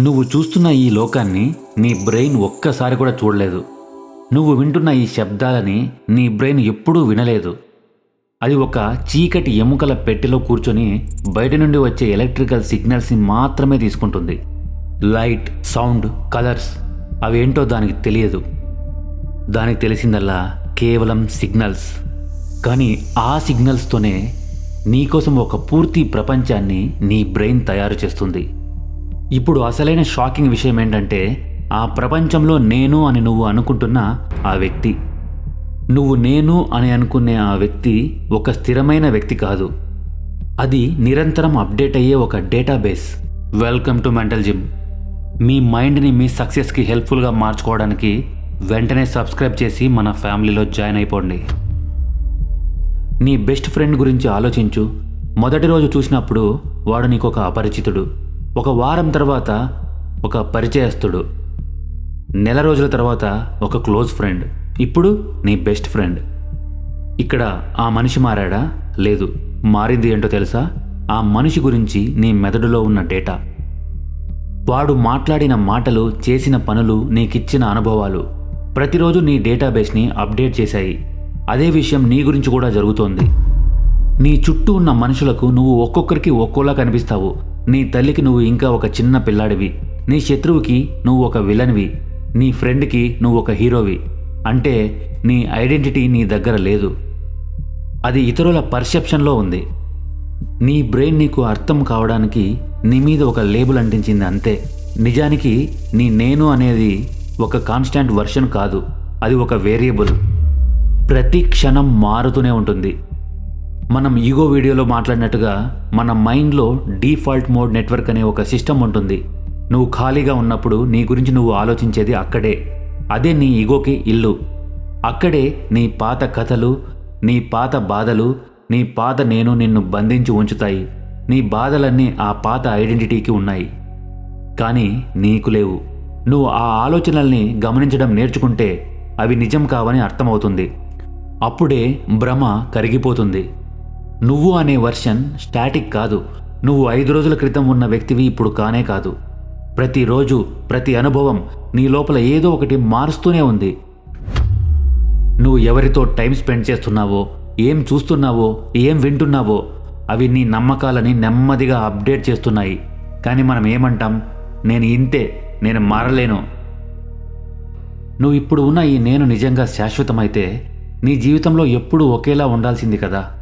నువ్వు చూస్తున్న ఈ లోకాన్ని నీ బ్రెయిన్ ఒక్కసారి కూడా చూడలేదు. నువ్వు వింటున్న ఈ శబ్దాలని నీ బ్రెయిన్ ఎప్పుడూ వినలేదు. అది ఒక చీకటి ఎముకల పెట్టెలో కూర్చొని బయట నుండి వచ్చే ఎలక్ట్రికల్ సిగ్నల్స్ని మాత్రమే తీసుకుంటుంది. లైట్ సౌండ్ కలర్స్ అవేంటో దానికి తెలియదు. దానికి తెలిసిందల్లా కేవలం సిగ్నల్స్. కానీ ఆ సిగ్నల్స్తోనే నీకోసం ఒక పూర్తి ప్రపంచాన్ని నీ బ్రెయిన్ తయారు చేస్తుంది. ఇప్పుడు అసలైన షాకింగ్ విషయం ఏంటంటే ఆ ప్రపంచంలో నేను అని నువ్వు అనుకుంటున్న ఆ వ్యక్తి. నువ్వు నేను అని అనుకునే ఆ వ్యక్తి ఒక స్థిరమైన వ్యక్తి కాదు. అది నిరంతరం అప్డేట్ అయ్యే ఒక database. Welcome to mental gym మీ మైండ్ని మీ సక్సెస్కి హెల్ప్ఫుల్గా మార్చుకోవడానికి వెంటనే సబ్స్క్రైబ్ చేసి మన ఫ్యామిలీలో జాయిన్ అయిపోండి. నీ బెస్ట్ ఫ్రెండ్ గురించి ఆలోచించు. మొదటి రోజు చూసినప్పుడు వాడు నీకు ఒక అపరిచితుడు. ఒక వారం తర్వాత ఒక పరిచయస్తుడు. నెల రోజుల తర్వాత ఒక క్లోజ్ ఫ్రెండ్. ఇప్పుడు నీ బెస్ట్ ఫ్రెండ్. ఇక్కడ ఆ మనిషి మారాడా? లేదు. మారింది ఏంటో తెలుసా? ఆ మనిషి గురించి నీ మెదడులో ఉన్న డేటా. వాడు మాట్లాడిన మాటలు చేసిన పనులు నీకిచ్చిన అనుభవాలు ప్రతిరోజు నీ డేటాబేస్ని అప్డేట్ చేశాయి. అదే విషయం నీ గురించి కూడా జరుగుతోంది. నీ చుట్టూ ఉన్న మనుషులకు నువ్వు ఒక్కొక్కరికి ఒక్కోలా కనిపిస్తావు. నీ తల్లికి నువ్వు ఇంకా ఒక చిన్న పిల్లాడివి. నీ శత్రువుకి నువ్వు ఒక విలన్వి. నీ ఫ్రెండ్కి నువ్వు ఒక హీరోవి. అంటే నీ ఐడెంటిటీ నీ దగ్గర లేదు. అది ఇతరుల పర్సెప్షన్లో ఉంది. నీ బ్రెయిన్ నీకు అర్థం కావడానికి నీ మీద ఒక లేబుల్ అంటించింది అంతే. నిజానికి నీ నేను అనేది ఒక కాన్స్టాంట్ వర్షన్ కాదు. అది ఒక వేరియబుల్. ప్రతి క్షణం మారుతూనే ఉంటుంది. మనం ఈగో వీడియోలో మాట్లాడినట్టుగా మన మైండ్లో డీఫాల్ట్ మోడ్ నెట్వర్క్ అనే ఒక సిస్టమ్ ఉంటుంది. నువ్వు ఖాళీగా ఉన్నప్పుడు నీ గురించి నువ్వు ఆలోచించేది అక్కడే. అదే నీ ఈగోకి ఇల్లు. అక్కడే నీ పాత కథలు నీ పాత బాధలు నీ పాత నేను నిన్ను బంధించి ఉంచుతాయి. నీ బాధలన్నీ ఆ పాత ఐడెంటిటీకి ఉన్నాయి. కానీ నీకు లేవు. నువ్వు ఆ ఆలోచనల్ని గమనించడం నేర్చుకుంటే అవి నిజం కావని అర్థమవుతుంది. అప్పుడే భ్రమ కరిగిపోతుంది. నువ్వు అనే వర్షన్ స్టాటిక్ కాదు. నువ్వు ఐదు రోజుల క్రితం ఉన్న వ్యక్తివి ఇప్పుడు కానే కాదు. ప్రతిరోజు ప్రతి అనుభవం నీ లోపల ఏదో ఒకటి మారుస్తూనే ఉంది. నువ్వు ఎవరితో టైం స్పెండ్ చేస్తున్నావో ఏం చూస్తున్నావో ఏం వింటున్నావో అవి నీ నమ్మకాలని నెమ్మదిగా అప్డేట్ చేస్తున్నాయి. కానీ మనం ఏమంటాం? నేను ఇంతే నేను మారలేను. నువ్వు ఇప్పుడు ఉన్న ఈ నేను నిజంగా శాశ్వతమైతే నీ జీవితంలో ఎప్పుడూ ఒకేలా ఉండాల్సింది కదా.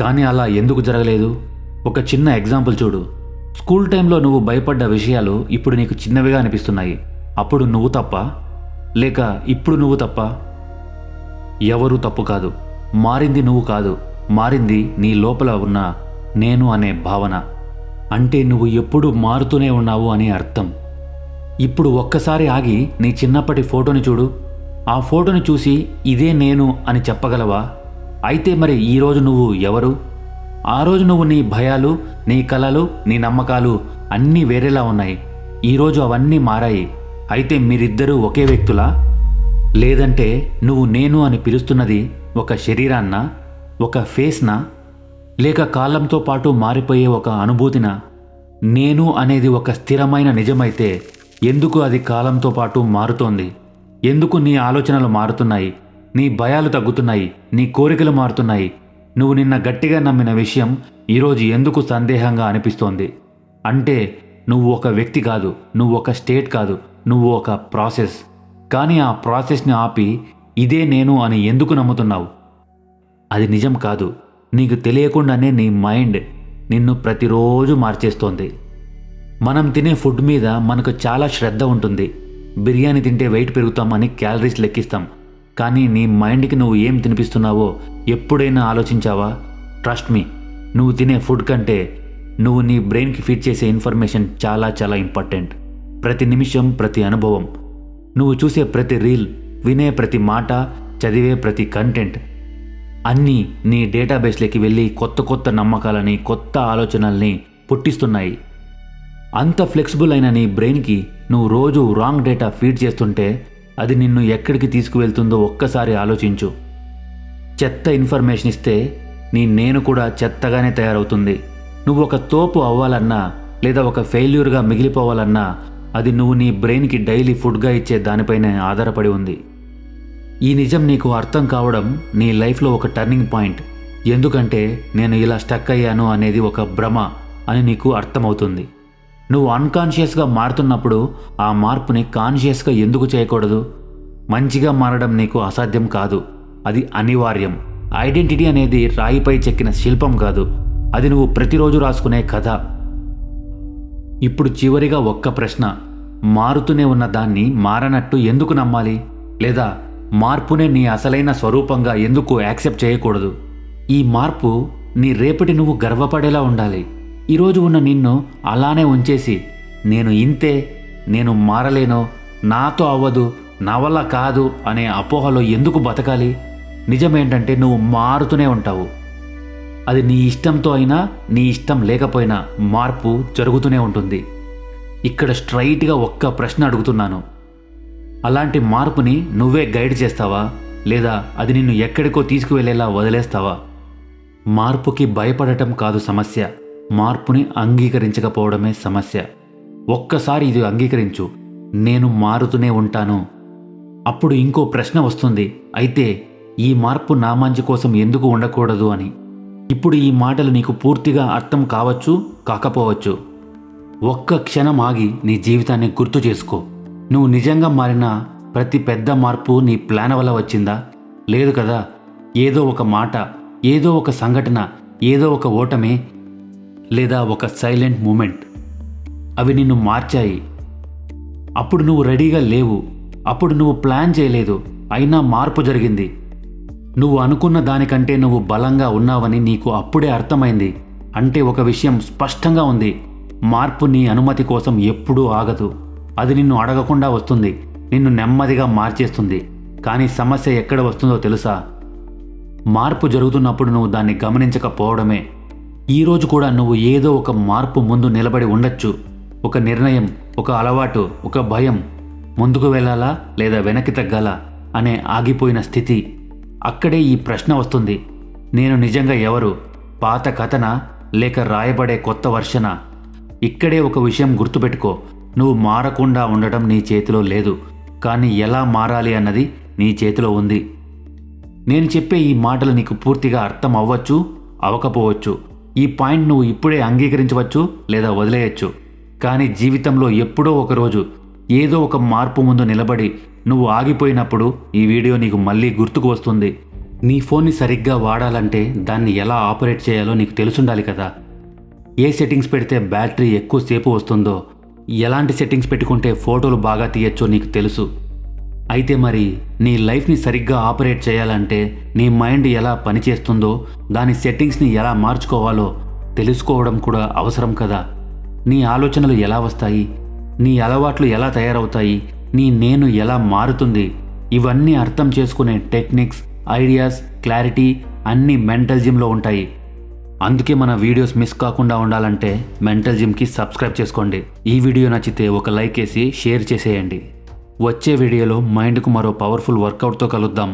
కానీ అలా ఎందుకు జరగలేదు? ఒక చిన్న ఎగ్జాంపుల్ చూడు. స్కూల్ టైంలో నువ్వు భయపడ్డ విషయాలు ఇప్పుడు నీకు చిన్నవిగా అనిపిస్తున్నాయి. అప్పుడు నువ్వు తప్ప? లేక ఇప్పుడు నువ్వు తప్ప? ఎవరు తప్పు కాదు. మారింది నువ్వు కాదు. మారింది నీ లోపల ఉన్న నేను అనే భావన. అంటే నువ్వు ఎప్పుడు మారుతూనే ఉన్నావు అని అర్థం. ఇప్పుడు ఒక్కసారి ఆగి నీ చిన్నప్పటి ఫోటోని చూడు. ఆ ఫోటోని చూసి ఇదే నేను అని చెప్పగలవా? అయితే మరి ఈరోజు నువ్వు ఎవరు? ఆ రోజు నువ్వు నీ భయాలు నీ కలలు నీ నమ్మకాలు అన్నీ వేరేలా ఉన్నాయి. ఈరోజు అవన్నీ మారాయి. అయితే మీరిద్దరూ ఒకే వ్యక్తులా? లేదంటే నువ్వు నేను అని పిలుస్తున్నది ఒక శరీరాన్నా? ఒక ఫేస్నా? లేక కాలంతో పాటు మారిపోయే ఒక అనుభూతినా? నేను అనేది ఒక స్థిరమైన నిజమైతే ఎందుకు అది కాలంతో పాటు మారుతోంది? ఎందుకు నీ ఆలోచనలు మారుతున్నాయి? నీ భయాలు తగ్గుతున్నాయి నీ కోరికలు మారుతున్నాయి. నువ్వు నిన్న గట్టిగా నమ్మిన విషయం ఈరోజు ఎందుకు సందేహంగా అనిపిస్తోంది? అంటే నువ్వు ఒక వ్యక్తి కాదు నువ్వు ఒక స్టేట్ కాదు నువ్వు ఒక ప్రాసెస్. కానీ ఆ ప్రాసెస్ని ఆపి ఇదే నేను అని ఎందుకు నమ్ముతున్నావు? అది నిజం కాదు. నీకు తెలియకుండానే నీ మైండ్ నిన్ను ప్రతిరోజు మార్చేస్తోంది. మనం తినే ఫుడ్ మీద మనకు చాలా శ్రద్ధ ఉంటుంది. బిర్యానీ తింటే వెయిట్ పెరుగుతామని క్యాలరీస్ లెక్కిస్తాం. కానీ నీ మైండ్కి నువ్వు ఏం తినిపిస్తున్నావో ఎప్పుడైనా ఆలోచించావా? ట్రస్ట్ మీ నువ్వు తినే ఫుడ్ కంటే నువ్వు నీ బ్రెయిన్కి ఫీడ్ చేసే ఇన్ఫర్మేషన్ చాలా చాలా ఇంపార్టెంట్. ప్రతి నిమిషం ప్రతి అనుభవం. నువ్వు చూసే ప్రతి రీల్ వినే ప్రతి మాట చదివే ప్రతి కంటెంట్ అన్నీ నీ డేటాబేస్లోకి వెళ్ళి కొత్త కొత్త నమ్మకాలని కొత్త ఆలోచనల్ని పుట్టిస్తున్నాయి. అంత ఫ్లెక్సిబుల్ అయిన నీ బ్రెయిన్కి నువ్వు రోజు రాంగ్ డేటా ఫీడ్ చేస్తుంటే అది నిన్ను ఎక్కడికి తీసుకువెళ్తుందో ఒక్కసారి ఆలోచించు. చెత్త ఇన్ఫర్మేషన్ ఇస్తే నీ నేను కూడా చెత్తగానే తయారవుతుంది. నువ్వు ఒక తోపు అవ్వాలన్నా లేదా ఒక ఫెయిల్యూర్గా మిగిలిపోవాలన్నా అది నువ్వు నీ బ్రెయిన్కి డైలీ ఫుడ్గా ఇచ్చే దానిపైనే ఆధారపడి ఉంది. ఈ నిజం నీకు అర్థం కావడం నీ లైఫ్లో ఒక టర్నింగ్ పాయింట్. ఎందుకంటే నేను ఇలా స్టక్ అయ్యాను అనేది ఒక భ్రమ అని నీకు అర్థమవుతుంది. నువ్వు అన్కాన్షియస్గా మారుతున్నప్పుడు ఆ మార్పుని కాన్షియస్గా ఎందుకు చేయకూడదు? మంచిగా మారడం నీకు అసాధ్యం కాదు. అది అనివార్యం. ఐడెంటిటీ అనేది రాయిపై చెక్కిన శిల్పం కాదు. అది నువ్వు ప్రతిరోజు రాసుకునే కథ. ఇప్పుడు చివరిగా ఒక్క ప్రశ్న. మారుతూనే ఉన్న దాన్ని మారనట్టు ఎందుకు నమ్మాలి? లేదా మార్పునే నీ అసలైన స్వరూపంగా ఎందుకు యాక్సెప్ట్ చేయకూడదు? ఈ మార్పు నీ రేపటి నువ్వు గర్వపడేలా ఉండాలి. ఈరోజు ఉన్న నిన్ను అలానే ఉంచేసి నేను ఇంతే నేను మారలేను నాతో అవ్వదు నా వల్ల కాదు అనే అపోహలో ఎందుకు బతకాలి? నిజమేంటంటే నువ్వు మారుతూనే ఉంటావు. అది నీ ఇష్టంతో అయినా నీ ఇష్టం లేకపోయినా మార్పు జరుగుతూనే ఉంటుంది. ఇక్కడ స్ట్రైట్గా ఒక్క ప్రశ్న అడుగుతున్నాను. అలాంటి మార్పుని నువ్వే గైడ్ చేస్తావా? లేదా అది నిన్ను ఎక్కడికో తీసుకువెళ్ళేలా వదిలేస్తావా? మార్పుకి భయపడటం కాదు సమస్య. మార్పుని అంగీకరించకపోవడమే సమస్య. ఒక్కసారి ఇది అంగీకరించు. నేను మారుతూనే ఉంటాను. అప్పుడు ఇంకో ప్రశ్న వస్తుంది. అయితే ఈ మార్పు నా మంచి కోసం ఎందుకు ఉండకూడదు అని. ఇప్పుడు ఈ మాటలు నీకు పూర్తిగా అర్థం కావచ్చు కాకపోవచ్చు. ఒక్క క్షణం ఆగి నీ జీవితాన్ని గుర్తు చేసుకో. నువ్వు నిజంగా మారిన ప్రతి పెద్ద మార్పు నీ ప్లాన్ వల్ల వచ్చిందా? లేదు కదా. ఏదో ఒక మాట ఏదో ఒక సంఘటన ఏదో ఒక ఓటమి లేదా ఒక సైలెంట్ మూమెంట్. అవి నిన్ను మార్చాయి. అప్పుడు నువ్వు రెడీగా లేవు. అప్పుడు నువ్వు ప్లాన్ చేయలేదు. అయినా మార్పు జరిగింది. నువ్వు అనుకున్న దానికంటే నువ్వు బలంగా ఉన్నావని నీకు అప్పుడే అర్థమైంది. అంటే ఒక విషయం స్పష్టంగా ఉంది. మార్పు నీ అనుమతి కోసం ఎప్పుడూ ఆగదు. అది నిన్ను అడగకుండా వస్తుంది. నిన్ను నెమ్మదిగా మార్చేస్తుంది. కానీ సమస్య ఎక్కడ వస్తుందో తెలుసా? మార్పు జరుగుతున్నప్పుడు నువ్వు దాన్ని గమనించకపోవడమే. ఈరోజు కూడా నువ్వు ఏదో ఒక మార్పు ముందు నిలబడి ఉండొచ్చు. ఒక నిర్ణయం ఒక అలవాటు ఒక భయం ముందుకు వెళ్ళాలా లేదా వెనక్కి తగ్గాలా అనే ఆగిపోయిన స్థితి. అక్కడే ఈ ప్రశ్న వస్తుంది. నేను నిజంగా ఎవరు? పాత కథన లేక రాయబడే కొత్త వర్షన? ఇక్కడే ఒక విషయం గుర్తుపెట్టుకో. నువ్వు మారకుండా ఉండటం నీ చేతిలో లేదు. కానీ ఎలా మారాలి అన్నది నీ చేతిలో ఉంది. నేను చెప్పే ఈ మాటలు నీకు పూర్తిగా అర్థం అవ్వచ్చు అవకపోవచ్చు ఈ పాయింట్ నువ్వు ఇప్పుడే అంగీకరించవచ్చు లేదా వదిలేయచ్చు. కానీ జీవితంలో ఎప్పుడో ఒకరోజు ఏదో ఒక మార్పు ముందు నిలబడి నువ్వు ఆగిపోయినప్పుడు ఈ వీడియో నీకు మళ్ళీ గుర్తుకు వస్తుంది. నీ ఫోన్ని సరిగ్గా వాడాలంటే దాన్ని ఎలా ఆపరేట్ చేయాలో నీకు తెలుసుండాలి కదా. ఏ సెట్టింగ్స్ పెడితే బ్యాటరీ ఎక్కువసేపు వస్తుందో ఎలాంటి సెట్టింగ్స్ పెట్టుకుంటే ఫోటోలు బాగా తీయచ్చో నీకు తెలుసు. అయితే మరి నీ లైఫ్ని సరిగ్గా ఆపరేట్ చేయాలంటే నీ మైండ్ ఎలా పనిచేస్తుందో దాని సెట్టింగ్స్ని ఎలా మార్చుకోవాలో తెలుసుకోవడం కూడా అవసరం కదా. నీ ఆలోచనలు ఎలా వస్తాయి? నీ అలవాట్లు ఎలా తయారవుతాయి? నీ నేను ఎలా మారుతుంది? ఇవన్నీ అర్థం చేసుకునే టెక్నిక్స్ ఐడియాస్ క్లారిటీ అన్నీ మెంటల్ జిమ్లో ఉంటాయి. అందుకే మన వీడియోస్ మిస్ కాకుండా ఉండాలంటే మెంటల్ జిమ్కి సబ్స్క్రైబ్ చేసుకోండి. ఈ వీడియో నచ్చితే ఒక లైక్ వేసి షేర్ చేసేయండి. వచ్చే వీడియోలో మైండ్కు మరో పవర్ఫుల్ వర్కౌట్తో కలుద్దాం.